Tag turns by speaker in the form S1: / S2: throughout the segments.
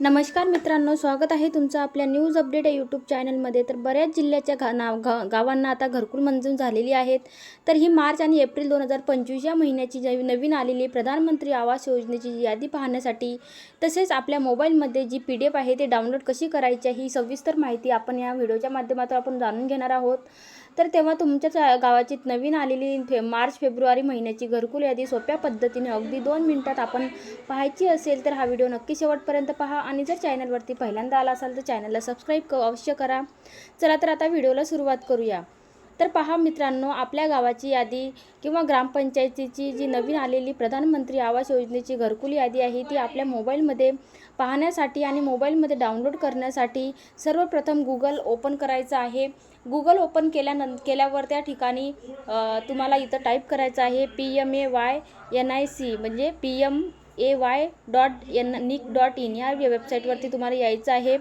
S1: नमस्कार मित्रांनो स्वागत आहे तुमचं आपल्या न्यूज अपडेट या यूट्यूब चॅनलमध्ये. तर बऱ्याच जिल्ह्याच्या घा नाव गा गावांना आता घरकुल मंजूर झालेली आहेत. तर ही मार्च आणि एप्रिल दोन हजार पंचवीस या महिन्याची जी नवीन आलेली प्रधानमंत्री आवास योजनेची यादी पाहण्यासाठी तसेच आपल्या मोबाईलमध्ये जी पी डी एफ आहे ते डाउनलोड कशी करायची आहे ही सविस्तर माहिती आपण या व्हिडिओच्या माध्यमातून आपण जाणून घेणार आहोत. तर तेव्हा तुमच्याच गावाची नवीन आलेली फे मार्च फेब्रुवारी महिन्याची घरकुल यादी सोप्या पद्धतीने अगदी दोन मिनिटात आपण पाहायची असेल तर हा व्हिडिओ नक्की शेवटपर्यंत पहा. आणि जर चॅनलवरती पहिल्यांदा आला असाल तर चॅनलला सबस्क्राईब क अवश्य करा. चला तर आता व्हिडिओला सुरुवात करूया. तर पहा मित्रांनो आपल्या गावाची यादी किंवा ग्रामपंचायतीची जी नवीन आलेली प्रधानमंत्री आवास योजनेची घरकुल यादी आहे ती आपल्या मोबाईलमध्ये पाहण्यासाठी आणि मोबाईलमध्ये डाउनलोड करण्यासाठी सर्वप्रथम गुगल ओपन करायचं आहे. गुगल ओपन केल्यानं केल्यावर त्या ठिकाणी तुम्हाला इथं टाईप करायचं आहे P M A Y N I C म्हणजे P M A Y dot N nic dot in या वेबसाईटवरती तुम्हाला यायचं आहे.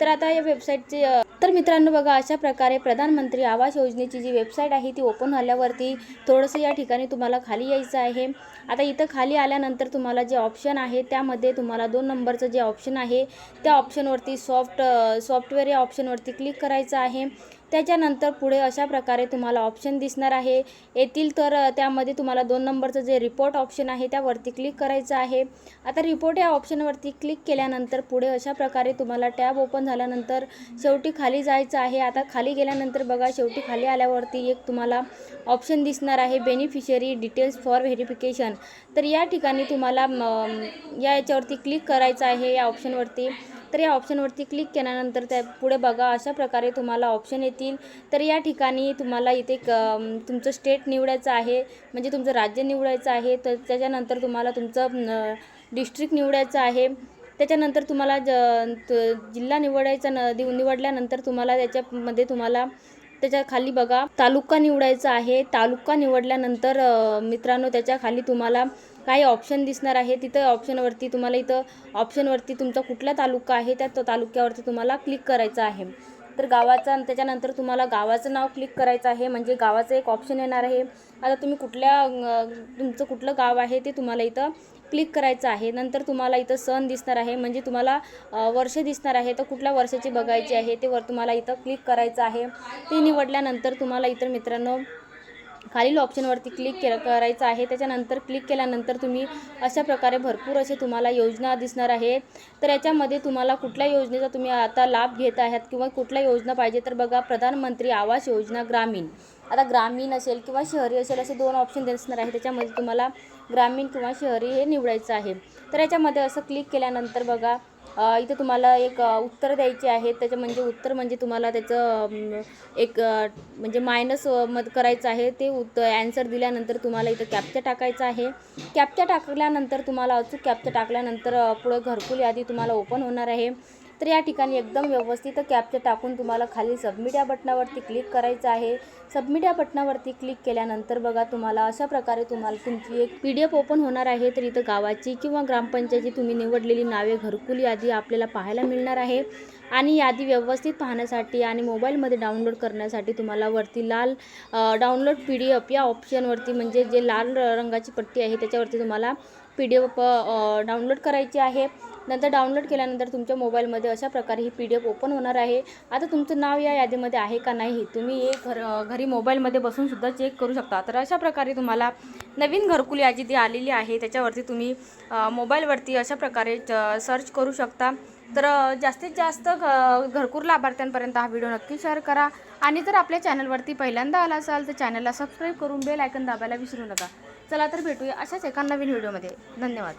S1: तर आता या वेबसाईटचे तर मित्रांनो बघा अशा प्रकारे प्रधानमंत्री आवास योजनेची जी वेबसाईट आहे ती ओपन झाल्यावरती थोडंसं या ठिकाणी तुम्हाला खाली यायचं आहे. आता इथं खाली आल्यानंतर तुम्हाला जे ऑप्शन आहे त्यामध्ये तुम्हाला दोन नंबरचं जे ऑप्शन आहे त्या ऑप्शनवरती सॉफ्ट सॉफ्टवेअर या ऑप्शनवरती क्लिक करायचं आहे. त्याच्यानंतर पुढे अशा प्रकारे तुम्हाला ऑप्शन दिसणार आहे. येतील तर त्यामध्ये तुम्हाला दोन नंबरचं जे रिपोर्ट ऑप्शन आहे त्यावरती क्लिक करायचं आहे. आता रिपोर्ट या ऑप्शनवरती क्लिक केल्यानंतर पुढे अशा प्रकारे तुम्हाला टॅब ओपन झाल्यानंतर शेवटी खाली जायचं आहे. आता खाली गेल्यानंतर बघा शेवटी खाली आल्यावरती एक तुम्हाला ऑप्शन दिसणार आहे बेनिफिशरी डिटेल्स फॉर व्हेरिफिकेशन तर या ठिकाणी तुम्हाला या याच्यावरती क्लिक करायचं आहे या ऑप्शनवरती तर या ऑप्शनवरती क्लिक केल्यानंतर त्या पुढे बघा अशा प्रकारे तुम्हाला ऑप्शन येतील. तर या ठिकाणी तुम्हाला इथे क तुमचं स्टेट निवडायचं आहे म्हणजे तुमचं राज्य निवडायचं आहे. तर त्याच्यानंतर तुम्हाला तुमचं डिस्ट्रिक्ट निवडायचं आहे. त्याच्यानंतर तुम्हाला ज जिल्हा निवडायचा न निवडल्यानंतर तुम्हाला त्याच्यामध्ये तुम्हाला त्याच्याखाली बघा तालुका निवडायचा आहे. तालुका निवडल्यानंतर मित्रांनो त्याच्याखाली तुम्हाला काही ऑप्शन दिसणार आहे. तिथं ऑप्शनवरती तुम्हाला इथं ऑप्शनवरती तुमचा कुठला तालुका आहे त्या तालुक्यावरती तुम्हाला क्लिक करायचं आहे. तर गावाचा आणि त्याच्यानंतर तुम्हाला गावाचं नाव क्लिक करायचं आहे. म्हणजे गावाचं एक ऑप्शन येणार आहे. आता तुम्ही कुठल्या तुमचं कुठलं गाव आहे ते तुम्हाला इथं क्लिक करायचं आहे. नंतर तुम्हाला इथं सण दिसणार आहे. म्हणजे तुम्हाला वर्ष दिसणार आहे. तर कुठल्या वर्षाची बघायची आहे ते वर तुम्हाला इथं क्लिक करायचं आहे. ते निवडल्यानंतर तुम्हाला इतर मित्रांनो खालील ऑप्शनवरती क्लिक के करायचं आहे. त्याच्यानंतर क्लिक केल्यानंतर तुम्ही अशा प्रकारे भरपूर असे तुम्हाला योजना दिसणार आहेत. तर याच्यामध्ये तुम्हाला कुठल्या योजनेचा तुम्ही आता लाभ घेत आहात किंवा कुठल्या योजना पाहिजे तर बघा प्रधानमंत्री आवास योजना ग्रामीण. आता ग्रामीण असेल किंवा शहरी असेल असे दोन ऑप्शन दिसणार आहे त्याच्यामध्ये तुम्हाला ग्रामीण किंवा शहरी हे निवडायचं आहे. तर याच्यामध्ये असं क्लिक केल्यानंतर बघा इथे तुम्हाला एक उत्तर द्यायचे आहेत त्याच्या म्हणजे उत्तर म्हणजे तुम्हाला त्याचं एक म्हणजे मायनस मत करायचं आहे. ते उत्तर ॲन्सर दिल्यानंतर तुम्हाला इथं कॅप्चा टाकायचं आहे. कॅप्चा टाकल्यानंतर तुम्हाला अचूक कॅप्चा टाकल्यानंतर पुढं घरकुल यादी तुम्हाला ओपन होणार आहे. तर या ठिकाणी एकदम व्यवस्थित कॅप्चर टाकून तुम्हाला खाली सबमिट या बटनावरती क्लिक करायचं आहे. सबमिट या बटनावरती क्लिक केल्यानंतर बघा तुम्हाला अशा प्रकारे तुम्हाला तुमची एक पी डी एफ ओपन होणार आहे. तर इथं गावाची किंवा ग्रामपंचायती तुम्ही निवडलेली नावे घरकुल यादी आपल्याला पाहायला मिळणार आहे. आणि यादी व्यवस्थित पाहण्यासाठी आणि मोबाईलमध्ये डाउनलोड करण्यासाठी तुम्हाला वरती लाल डाउनलोड पी डी एफ या ऑप्शनवरती म्हणजे जे लाल रंगाची पट्टी आहे त्याच्यावरती तुम्हाला पी डी एफ डाउनलोड करायची आहे. नंतर डाउनलोड केल्यानंतर तुमच्या मोबाईलमध्ये अशा प्रकारे ही पी डी एफ ओपन होणार आहे. आता तुमचं नाव या यादीमध्ये आहे का नाही तुम्ही हे घर घरी मोबाईलमध्ये बसूनसुद्धा चेक करू शकता. तर अशा प्रकारे तुम्हाला नवीन घरकुल यादी जी आलेली आहे त्याच्यावरती तुम्ही मोबाईलवरती अशा प्रकारे सर्च करू शकता. तर जास्तीत जास्त घ- घरकुल लाभार्थ्यांपर्यंत हा व्हिडिओ नक्की शेअर करा. आणि जर आपल्या चॅनलवरती पहिल्यांदा आला असाल तर चॅनलला सबस्क्राईब करून बेल आयकन दाबायला विसरू नका. चला तर भेटूया अशाच एका नवीन व्हिडिओमध्ये. धन्यवाद.